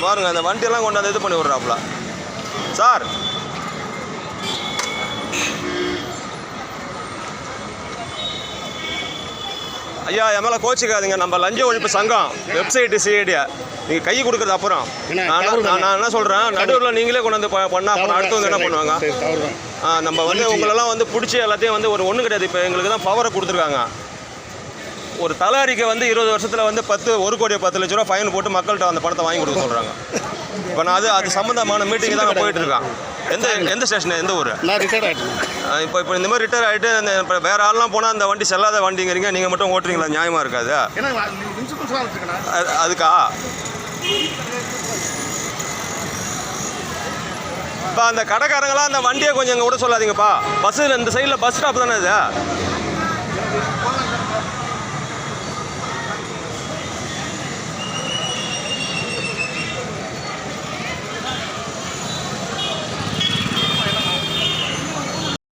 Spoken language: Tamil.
பாருங்க அந்த வண்டியெல்லாம் கொண்டாந்து இது பண்ணி விட்றாப்புல. சார். ஐயா என் மேலே கோச்சிக்காதீங்க. நம்ம லஞ்ச ஒழிப்பு சங்கம் வெப்சைட்டு சிஐடியா நீங்கள் கை கொடுக்குறது அப்புறம். நான் நான் என்ன சொல்கிறேன் நடுவில் நீங்களே கொண்டு வந்து ப- பண்ணா அப்புறம் அடுத்து வந்து என்ன பண்ணுவாங்க? நம்ம வந்து உங்களெல்லாம் வந்து பிடிச்சி எல்லாத்தையும் வந்து ஒரு ஒன்றும் கிடையாது. இப்போ எங்களுக்கு தான் பவரை கொடுத்துருக்காங்க. ஒரு தலை அறிக்கை வந்து இருபது வருஷத்தில் வந்து பத்து ஒரு கோடி பத்து லட்ச ரூபா ஃபைன் போட்டு மக்கள்கிட்ட அந்த பணத்தை வாங்கி கொடுக்க சொல்கிறாங்க இப்போ நான் அது அது சம்மந்தமான மீட்டிங் தான் நான் போயிட்டு இருக்கேன். எந்த எந்த ஸ்டேஷன் எந்த ஊர்? நான் ரிட்டையர்ட் ஆகிட்டேன் இப்போ இப்போ இந்த மாதிரி ரிட்டையர் ஆகிட்டு அந்த இப்போ வேறு ஆள்லாம் போனால் அந்த வண்டி செல்லாத வண்டிங்கிறீங்க நீங்கள் மட்டும் ஓட்டுறீங்களா? நியாயமாக இருக்காது. அதுக்கா? இப்போ அந்த கடைக்காரங்களாம் அந்த வண்டியை கொஞ்சம் இங்கே விட சொல்லாதீங்கப்பா. பஸ்ஸில் இந்த சைடில் பஸ் ஸ்டாப் தானே இது?